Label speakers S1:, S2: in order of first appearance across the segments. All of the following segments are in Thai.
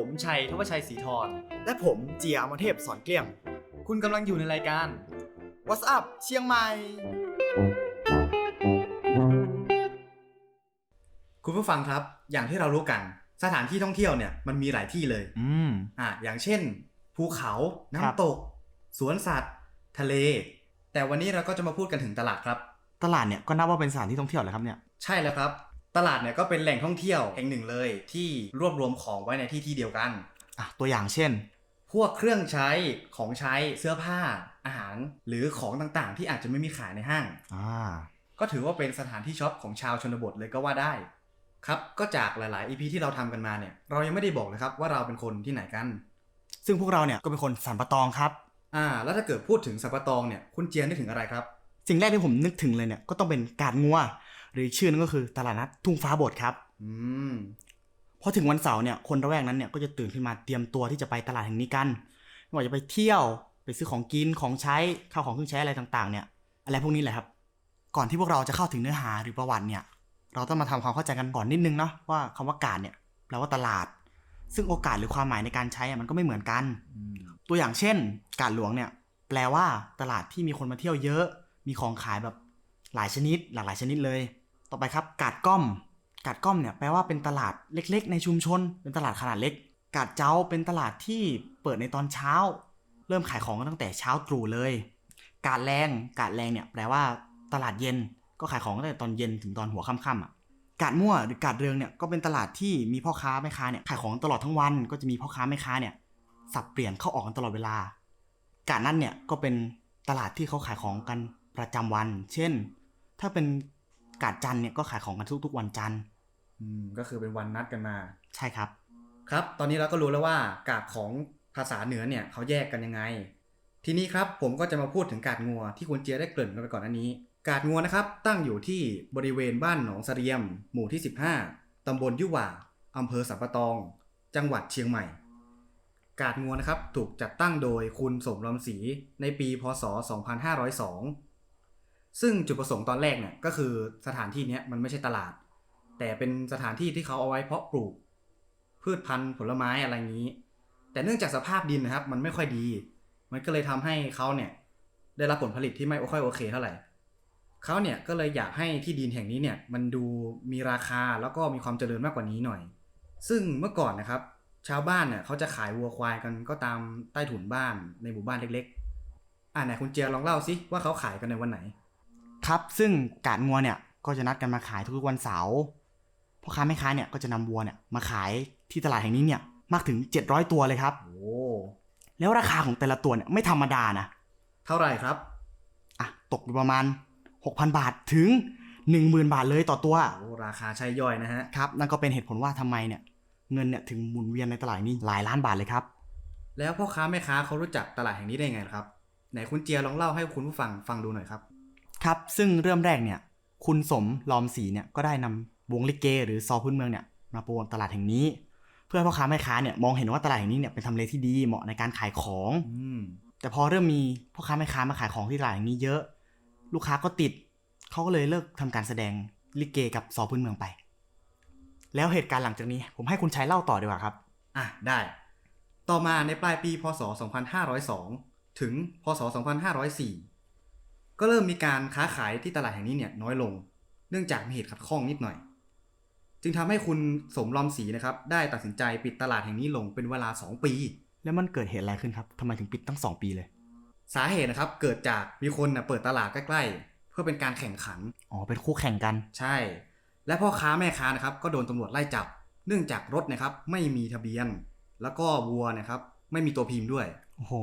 S1: ผมชัยทวชัยศรีธร
S2: และผมเจียอมรเทพสอนเกลี้ยง
S1: คุณกำลังอยู่ในรายการ
S2: What's up เชียงใหม่
S3: คุณผู้ฟังครับ อย่างที่เรารู้กัน สถานที่ท่องเที่ยวเนี่ยมันมีหลายที่เลย
S2: อืม
S3: อะอย่างเช่น ภูเขา
S2: ครับ
S3: น้ำตก สวนสัตว์ ทะเล แต่วันนี้เราก็จะมาพูดกันถึงตลาดครับ
S2: ตลาดเนี่ยก็นับว่าเป็นสถานที่ท่องเที่ยวเหรอครับเนี่ย
S3: ใช่แล้วครับ ตลาดเนี่ยก็เป็นแหล่งท่องเที่ยวแห่งหนึ่งเลย ที่รวบรวมของไว้ในที่ที่เดียวกัน
S2: อะตัวอย่างเช่น
S3: พวกเครื่องใช้ของใช้เสื้อผ้า อาหารหรือของต่างๆ ที่อาจจะไม่มีขายในห้าง
S2: อ่า
S3: ก็ถือว่าเป็นสถานที่ช็อปของชาวชนบทเลยก็ว่าได้ ครับก็จากหลาย ๆ EP ที่เราทำกันมาเนี่ย เรายังไม่ได้บอกเลยครับว่าเราเป็นคนที่ไหนกัน
S2: ซึ่งพวกเราเนี่ยก็เป็นคนสันปะตองครับ
S3: อ่า แล้วถ้าเกิดพูดถึงสัปปะตองเนี่ยคุณเจียนนึกถึงอะไรครับ
S2: สิ่งแรกที่ผมนึกถึงเลยเนี่ยก็ต้องเป็นกาดงัว หรืออีกชื่อนึงก็คือตลาดนัดทุ่งฟ้าบดครับ
S3: อืม
S2: พอถึงวันเสาร์เนี่ยคนระแวกนั้นเนี่ยก็จะตื่นขึ้นมาเตรียมตัวที่จะไปตลาดแห่งนี้กันไม่ว่าจะไปเที่ยวไปซื้อของกินของใช้ข้าวของเครื่องใช้อะไรต่างๆ เนี่ย อะไรพวกนี้แหละครับ ก่อนที่พวกเราจะเข้าถึงเนื้อหาหรือประวัติเนี่ย เราต้องมาทำความเข้าใจกันก่อนนิดนึงเนาะว่าคำว่ากาดเนี่ยแปลว่าตลาด ซึ่งโอกาสหรือความหมายในการใช้อะมันก็ไม่เหมือนกัน ตัวอย่างเช่น กาดหลวงเนี่ย แปลว่าตลาดที่มีคนมาเที่ยวเยอะ มีของขายแบบหลายชนิด หลากหลายชนิดเลย ต่อไปครับกาดก้อม กาดก้อมเนี่ยแปลว่าเป็นตลาดเล็กๆ ในชุมชน เป็นตลาดขนาดเล็ก กาดเจ้าเป็นตลาดที่เปิดในตอนเช้า เริ่มขายของกันตั้งแต่เช้าตรู่เลย กาดแรง กาดแรงเนี่ยแปลว่าตลาดเย็น ก็ขายของตั้งแต่ตอนเย็นถึงตอนหัวค่ำๆอะกาดมั่วหรือกาดเรืองเนี่ยก็เป็นตลาดที่มีพ่อค้าแม่ค้าเนี่ยขายของตลอดทั้งวัน ก็จะมีพ่อค้าแม่ค้าเนี่ยสับเปลี่ยนเข้าออกกันตลอดเวลา กาดนั่นเนี่ยก็เป็นตลาดที่เขาขายของกันประจำวัน เช่น ถ้าเป็น กาดจันทร์เนี่ยก็ขายของกันทุกๆวันจันทร์
S3: อืมก็คือเป็นวันนัดกันมา
S2: ใช่ครับ
S3: ครับ ตอนนี้เราก็รู้แล้วว่ากาดของภาษาเหนือเนี่ยเขาแยกกันยังไง ทีนี้ครับผมก็จะมาพูดถึงกาดงัวที่คุณเจียได้เกริ่นกันไปก่อนอันนี้ กาดงัวนะครับ ตั้งอยู่ที่บริเวณบ้านหนองเสรียม หมู่ที่ 15 ตำบลยุหว่าอำเภอสัมปะตอง จังหวัดเชียงใหม่ กาดงัวนะครับถูกจัดตั้งโดยคุณสมรำศรีในปี พศ 2502 ซึ่งจุดประสงค์ตอนแรกเนี่ยก็คือสถานที่นี้มันไม่ใช่ตลาด แต่เป็นสถานที่ที่เขาเอาไว้เพาะปลูก พืชพันธุ์ผลไม้อะไรงนี้ แต่เนื่องจากสภาพดินนะครับ มันไม่ค่อยดี มันก็เลยทำให้เขาเนี่ยได้รับผลผลิตที่ไม่ค่อยโอเคเท่าไหร่เขาเนี่ยก็เลยอยากให้ที่ดินแห่งนี้เนี่ยมันดูมีราคาแล้วก็มีความเจริญมากกว่านี้หน่อย ซึ่งเมื่อก่อนนะครับ ชาวบ้านเนี่ยเขาจะขายวัวควายกันก็ตามใต้ถุนบ้านในหมู่บ้านเล็ก ๆ อ่าไหนคุณเจียลองเล่าสิว่าเขาขายกันในวันไหน
S2: ครับซึ่งกาดงัวเนี่ยก็จะนัดกันมาขายทุกๆวันเสาร์พ่อค้าแม่ค้าเนี่ยก็จะนำวัวเนี่ยมาขายที่ตลาดแห่งนี้เนี่ยมากถึง 700 ตัวเลยครับ
S3: โอ้
S2: แล้วราคาของแต่ละตัวเนี่ยไม่ธรรมดานะ
S3: เท่าไหร่ครับ
S2: อะตกอยู่ประมาณ 6,000 บาทถึง 10,000 บาทเลยต่อตัว
S3: โอ้ราคาใช่ย่อยนะฮะ
S2: ครับนั่นก็เป็นเหตุผลว่าทำไมเนี่ยเงินเนี่ยถึงหมุนเวียนในตลาดนี้หลายล้านบาทเลยครับ
S3: แล้วพ่อค้าแม่ค้าเขารู้จักตลาดแห่งนี้ได้ยังไงล่ะครับไหนคุณเจียลองเล่าให้คุณผู้ฟังฟังดูหน่อยครับ
S2: ครับ ซึ่งเริ่มแรกเนี่ย คุณสมลอมศรีเนี่ยก็ได้นำวงลิเก หรือซอพื้นเมืองเนี่ยมาประมูลตลาดแห่งนี้ เพื่อให้พ่อค้าแม่ค้าเนี่ยมองเห็นว่าตลาดแห่งนี้เนี่ยเป็นทำเลที่ดีเหมาะในการขายของ
S3: อ
S2: แต่พอเริ่มมีพ่อค้าแม่ค้ามาขายของที่ตลาดแห่งนี้เยอะ ลูกค้าก็ติดเขาก็เลยเลิกทำการแสดงลิเกกับซอพื้นเมืองไป แล้วเหตุการณ์หลังจากนี้ ผมให้คุณชัยเล่าต่อดีกว่าครับ
S3: อะได้ ต่อมาในปลายปีพศ 2502 ถึงพศ 2504 ก็เริ่มมีการค้าขายที่ตลาดแห่งนี้เนี่ยน้อยลง เนื่องจากมีเหตุขัดข้องนิดหน่อย จึงทำให้คุณสมรอมศรีนะครับ ได้ตัดสินใจปิดตลาดแห่งนี้ลงเป็นเวลา 2 ปี
S2: แล้วมันเกิดเหตุอะไรขึ้นครับทำไมถึงปิดตั้งสองปีเลย
S3: สาเหตุนะครับเกิดจากมีคนนะเปิดตลาดใกล้ๆ เพื่อเป็นการแข่งขัน
S2: อ๋อเป็นคู่แข่งกัน
S3: ใช่ และพ่อค้าแม่ค้านะครับก็โดนตำรวจไล่จับ เนื่องจากรถนะครับไม่มีทะเบียน แล้วก็วัวนะครับไม่มีตัวพิมพ์ด้วย
S2: โอ้โห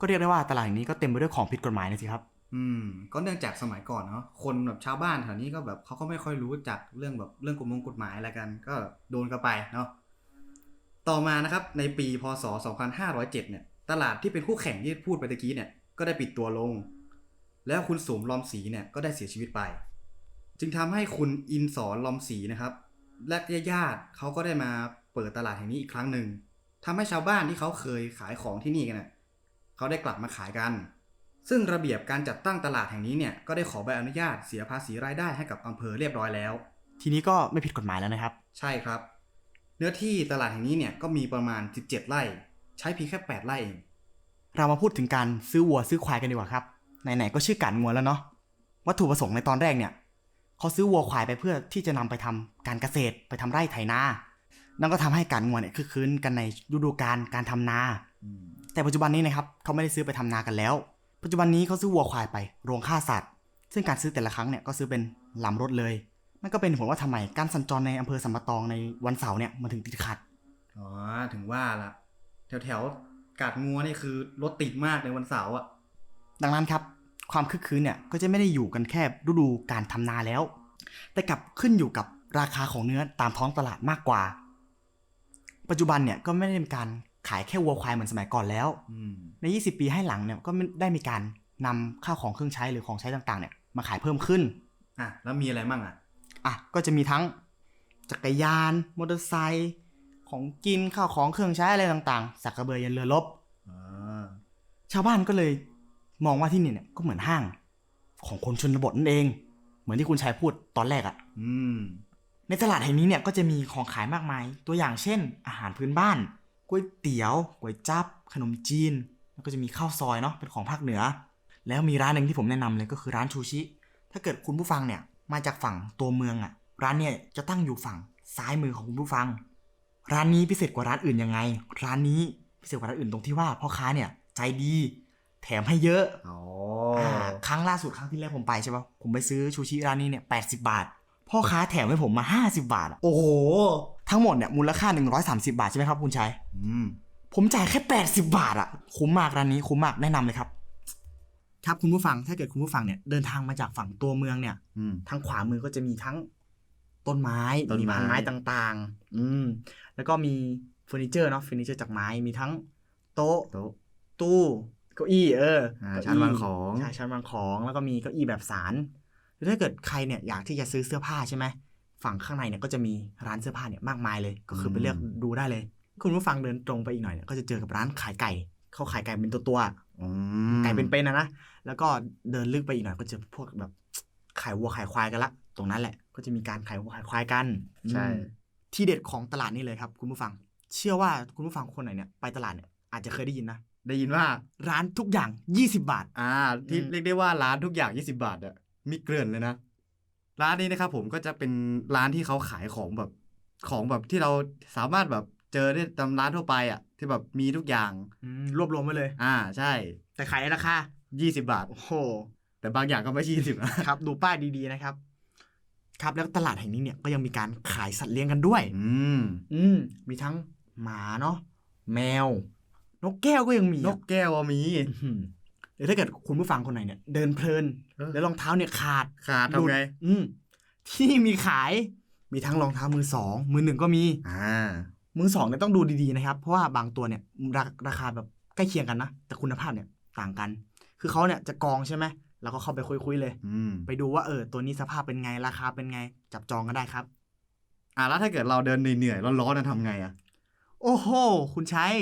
S2: ก็เรียกได้ว่าตลาดแห่งนี้ก็เต็มไปด้วยของผิดกฎหมายเลยสิครับ
S3: อืมก็เนื่องจากสมัยก่อนเนาะคนแบบชาวบ้านแถวนี้ก็แบบเขาก็ไม่ค่อยรู้จักเรื่องแบบเรื่องกฎมงกฎหมายอะไรกัน ก็โดนกันไปเนาะต่อมานะครับในปีพศ 2507 เนี่ยตลาดที่เป็นคู่แข่งที่พูดไปตะกี้เนี่ยก็ได้ปิดตัวลง แล้วคุณสมลอมศรีเนี่ยก็ได้เสียชีวิตไป จึงทำให้คุณอินสอนลอมศรีนะครับ และญาติเขาก็ได้มาเปิดตลาดแห่งนี้อีกครั้งหนึ่งทำให้ชาวบ้านที่เขาเคยขายของที่นี่กันเน่ะเขาได้กลับมาขายกัน ซึ่งระเบียบการจัดตั้งตลาดแห่งนี้เนี่ยก็ได้ขอใบอนุญาตเสียภาษีรายได้ให้กับอำเภอเรียบร้อยแล้ว
S2: ทีนี้ก็ไม่ผิดกฎหมายแล้วนะครับ
S3: ใช่ครับ เนื้อที่ตลาดแห่งนี้เนี่ยก็มีประมาณ 17 ไร่ ใช้เพียงแค่ 8 ไร่เอง
S2: เรามาพูดถึงการซื้อวัวซื้อควายกันดีกว่าครับไหนๆก็ชื่อการงัวแล้วเนาะวัตถุประสงค์ในตอนแรกเนี่ยเขาซื้อวัวควายไปเพื่อที่จะนำไปทำการเกษตรไปทำไร่ไถนานั่นก็ทำให้การงัวเนี่ยคือคืนกันในฤดูกาลการทำนา แต่ปัจจุบันนี้นะครับเขาไม่ได้ซื้อไปทำนากันแล้ว ปัจจุบันนี้เขาซื้อวัวควายไปโรงฆ่าสัตว์ ซึ่งการซื้อแต่ละครั้งเนี่ยก็ซื้อเป็นลำรถเลยนั่นก็เป็นผลว่าทำไมการสัญจรในอำเภอสัมปะตองในวันเสาร์เนี่ยมันถึงติดขัด
S3: อ๋อ ถึงว่าละแถวแถวๆกาดงัวนี่คือรถติดมากในวันเสาร์อะ
S2: ดังนั้นครับ ความคึกคืนเนี่ยก็จะไม่ได้อยู่กันแค่ฤดูการทำนาแล้ว แต่กลับขึ้นอยู่กับราคาของเนื้อตามท้องตลาดมากกว่า ปัจจุบันเนี่ยก็ไม่ได้มีการ ขายแค่วัวควายเหมือนสมัยก่อนแล้ว
S3: อืม
S2: ใน 20 ปีให้หลังเนี่ยก็ไม่ได้มีการนำข้าวของเครื่องใช้หรือของใช้ต่างๆ เนี่ยมาขายเพิ่มขึ้น
S3: อะแล้วมีอะไรมั่งอะ
S2: อะก็จะมีทั้งจักรยาน มอเตอร์ไซค์ของกินข้าวของเครื่องใช้อะไรต่างๆสักกระเบือยันเรือรบ
S3: อ่า
S2: ชาวบ้านก็เลยมองว่าที่นี่เนี่ยก็เหมือนห้างของคนชนบทนั่นเอง เหมือนที่คุณชายพูดตอนแรกอะ
S3: อืม
S2: ในตลาดแห่งนี้เนี่ยก็จะมีของขายมากมาย ตัวอย่างเช่น อาหารพื้นบ้าน ก๋วยเตี๋ยวก๋วยจั๊บขนมจีน แล้วก็จะมีข้าวซอยเนาะเป็นของภาคเหนือ แล้วมีร้านหนึ่งที่ผมแนะนำเลยก็คือร้านชูชิ ถ้าเกิดคุณผู้ฟังเนี่ยมาจากฝั่งตัวเมืองอะร้านเนี่ยจะตั้งอยู่ฝั่งซ้ายมือของคุณผู้ฟัง ร้านนี้พิเศษกว่าร้านอื่นยังไง ร้านนี้พิเศษกว่าร้านอื่นตรงที่ว่าพ่อค้าเนี่ยใจดี แถมให้เยอะ
S3: อ๋อ
S2: อ่าครั้งล่าสุดครั้งที่แรกผมไปใช่ปะผมไปซื้อชูชิร้านนี้เนี่ยแปบาท พ่อค้าแถมให้ผมมา 50 บาทอะ
S3: โอ้โห
S2: ทั้งหมดเนี่ยมูลค่า 130 บาทใช่ไหมครับคุณชัย
S3: อืม
S2: ผมจ่ายแค่ 80 บาทอะคุ้มมากร้านนี้คุ้มมากแนะนำเลยครับ ครับคุณผู้ฟังถ้าเกิดคุณผู้ฟังเนี่ยเดินทางมาจากฝั่งตัวเมืองเนี่ย
S3: อืม
S2: ทางขวามือก็จะมีทั้งต้นไม้
S3: ต้นไม้
S2: มีไม้ต่างๆ อืม แล้วก็มีเฟอร์นิเจอร์เนาะเฟอร์นิเจอร์จากไม้มีทั้งโต๊ะ
S3: โต๊ะ
S2: ตู้เก้าอี้เออ
S3: อ่า
S2: เก้
S3: ชั้นวางของ
S2: ใช่ชั้นวางของ แล้วก็มีเก้าอี้แบบสารหรือถ้าเกิดใครเนี่ยอยากที่จะซื้อเสื้อผ้าใช่ไหม ฝั่งข้างในเนี่ยก็จะมีร้านเสื้อผ้าเนี่ยมากมายเลย ก็คือไปเลือกดูได้เลย คุณผู้ฟังเดินตรงไปอีกหน่อยเนี่ยก็จะเจอกับร้านขายไก่เขาขายไก่เป็นตัวตัวๆ
S3: อืม
S2: ไก่เป็นๆนะนะแล้วก็เดินลึกไปอีกหน่อยก็เจอพวกแบบขายวัวขายควายกันละ ตรงนั้นแหละ ก็จะมีการขายวัวขายควายกัน
S3: ใช่
S2: อืมที่เด็ดของตลาดนี่เลยครับ คุณผู้ฟัง เชื่อว่าคุณผู้ฟังคนไหนเนี่ยไปตลาดเนี่ยอาจจะเคยได้ยินนะ
S3: ได้ยินว่า
S2: ร้านทุกอย่าง 20 บาท
S3: อ่า ที่
S2: อืม
S3: เรียกได้ว่าร้านทุกอย่าง 20 บาทอะมีเกลื่อนเลยนะ ร้านนี้นะครับผมก็จะเป็นร้านที่เขาขายของแบบของแบบที่เราสามารถแบบเจอได้ตามร้านทั่วไปอะที่แบบมีทุกอย่าง
S2: อืมรวบรวมไว้เลย
S3: อ่าใช่
S2: แต่ขายในราคา
S3: 20บาท
S2: โอ้โห
S3: แต่บางอย่างก็ไม่20นะ
S2: ครับ ดูป้ายดีๆนะครับ ครับแล้วตลาดแห่งนี้เนี่ยก็ยังมีการขายสัตว์เลี้ยงกันด้วย
S3: อืม
S2: อืม มีทั้งหมาเนาะแมว นกแก้วก็ยังมี
S3: น
S2: อะ
S3: กแก้วอะมี
S2: อื้อหือ หรือถ้าเกิดคุณผู้ฟังคนไหนเนี่ยเดินเพลิน
S3: เออ
S2: แล้วรองเท้าเนี่ยขาด
S3: ขาด
S2: หลุด
S3: ทำไง
S2: อืมที่นี่มีขายมีทั้งรองเท้ามือสองมือหนึ่งก็มี
S3: อ่า
S2: มือสองเนี่ยต้องดูดีๆนะครับ เพราะว่าบางตัวเนี่ยราราคาแบบใกล้เคียงกันนะ แต่คุณภาพเนี่ยต่างกัน คือเขาเนี่ยจะกองใช่ไหมแล้วก็เข้าไปคุยๆเลย
S3: อืม
S2: ไปดูว่าเออตัวนี้สภาพเป็นไงราคาเป็นไง จับจองกันได้ครับ
S3: อ่าแล้วถ้าเกิดเราเดินเหนื่อยๆร้อนๆนะทำไงอะ
S2: โอ้โห คุณชัย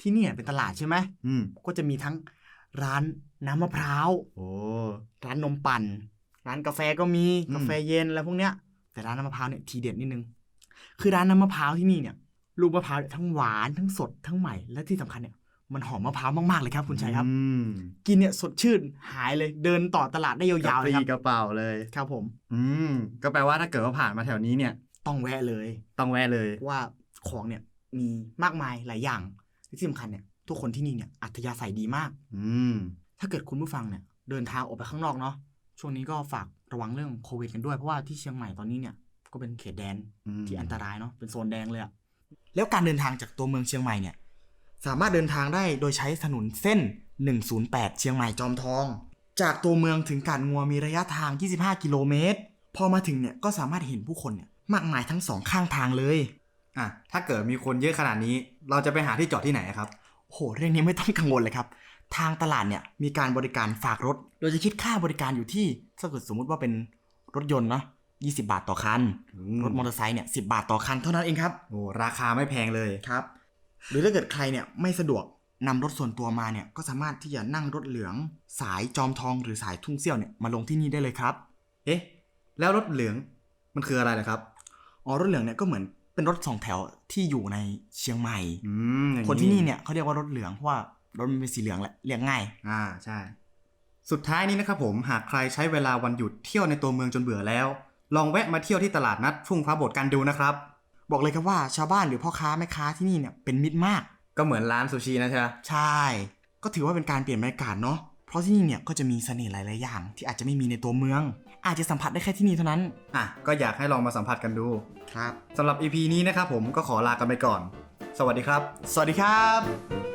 S2: ที่เนี่ยเป็นตลาดใช่ไหม
S3: อืม
S2: ก็จะมีทั้ง ร้านน้ำมะพร้าว
S3: โอ้
S2: ร้านนมปั่น ร้านกาแฟก็มี
S3: อืม
S2: กาแฟเย็นอะไรพวกเนี้ย แต่ร้านน้ำมะพร้าวเนี่ยทีเด็ดนิดนึง คือร้านน้ำมะพร้าวที่นี่เนี่ยลูกมะพร้าวเนี่ยทั้งหวานทั้งสดทั้งใหม่และที่สำคัญเนี่ยมันหอมมะพร้าวมากๆเลยครับคุณชัยครับ
S3: อืม
S2: กินเนี่ยสดชื่นหายเลยเดินต่อตลาดได้ยาวๆเลยค
S3: ก
S2: รั
S3: ระปรี้
S2: บ
S3: กระเป๋าเลย
S2: ครับผม
S3: อืมก็แปลว่าถ้าเกิดว่าผ่านมาแถวนี้เนี่ย
S2: ต้องแวะเลย
S3: ต้องแวะเลย
S2: เพราะว่าของเนี่ยมีมากมายหลายอย่างและที่สำคัญเนี่ย ทุกคนที่นี่เนี่ยอัธยาศัยดีมาก
S3: อืม
S2: ถ้าเกิดคุณผู้ฟังเนี่ยเดินทางออกไปข้างนอกเนาะช่วงนี้ก็ฝากระวังเรื่องโควิดกันด้วยเพราะว่าที่เชียงใหม่ตอนนี้เนี่ยก็เป็นเขตแดน
S3: อืม
S2: ที่อันตรายเนาะเป็นโซนแดงเลยอะแล้วการเดินทางจากตัวเมืองเชียงใหม่เนี่ย สามารถเดินทางได้โดยใช้ถนนเส้น 108 เชียงใหม่จอมทอง จากตัวเมืองถึงกาดงัวมีระยะทาง 25 กิโลเมตร พอมาถึงเนี่ยก็สามารถเห็นผู้คนเนี่ยมากมายทั้งสองข้างทางเลย
S3: อะถ้าเกิดมีคนเยอะขนาดนี้ เราจะไปหาที่จอดที่ไหนครับ
S2: โอ้โหเรื่องนี้ไม่ต้องกังวลเลยครับ ทางตลาดเนี่ยมีการบริการฝากรถ โดยจะคิดค่าบริการอยู่ที่ถ้าเกิดสมมุติว่าเป็นรถยนต์เนาะ20 บาทต่อคัน
S3: อืม
S2: รถมอเตอร์ไซค์เนี่ย10บาทต่อคันเท่านั้นเองครับ
S3: โอ้ราคาไม่แพงเลย
S2: ครับ หรือถ้าเกิดใครเนี่ยไม่สะดวกนำรถส่วนตัวมาเนี่ยก็สามารถที่จะนั่งรถเหลือง สายจอมทองหรือสายทุ่งเซี่ยวเนี่ยมาลงที่นี่ได้เลยครับ
S3: เอ๊ะ แล้วรถเหลืองมันคืออะไรล่ะครับ
S2: อ๋อ รถเหลืองเนี่ยก็เหมือน เป็นรถสองแถวที่อยู่ในเชียงใหม่
S3: อืมอย่าง
S2: คนที่นี่เนี่ยเขาเรียกว่ารถเหลืองเพราะว่ารถมันเป็นสีเหลืองแหละเรียกง่าย
S3: อ่าใช่ สุดท้ายนี้นะครับผมหากใครใช้เวลาวันหยุดเที่ยวในตัวเมืองจนเบื่อแล้ว ลองแวะมาเที่ยวที่ตลาดนัดทุ่งฟ้าโบดกันดูนะครับ
S2: บอกเลยครับว่าชาวบ้านหรือพ่อค้าแม่ค้าที่นี่เนี่ยเป็นมิตรมาก
S3: ก็เหมือนร้านซูชินะใช่ไหม
S2: ใช่ ก็ถือว่าเป็นการเปลี่ยนบรรยากาศเนาะเพราะที่นี่เนี่ยก็จะมีเสน่ห์หลายๆอย่าง ที่อาจจะไม่มีในตัวเมือง อาจจะสัมผัสได้แค่ที่นี่เท่านั้น
S3: อะก็อยากให้ลองมาสัมผัสกันดู
S2: ครับ
S3: สำหรับ EP นี้นะครับผมก็ขอลากันไปก่อน สวัสดีครับ
S2: สวัสดีครับ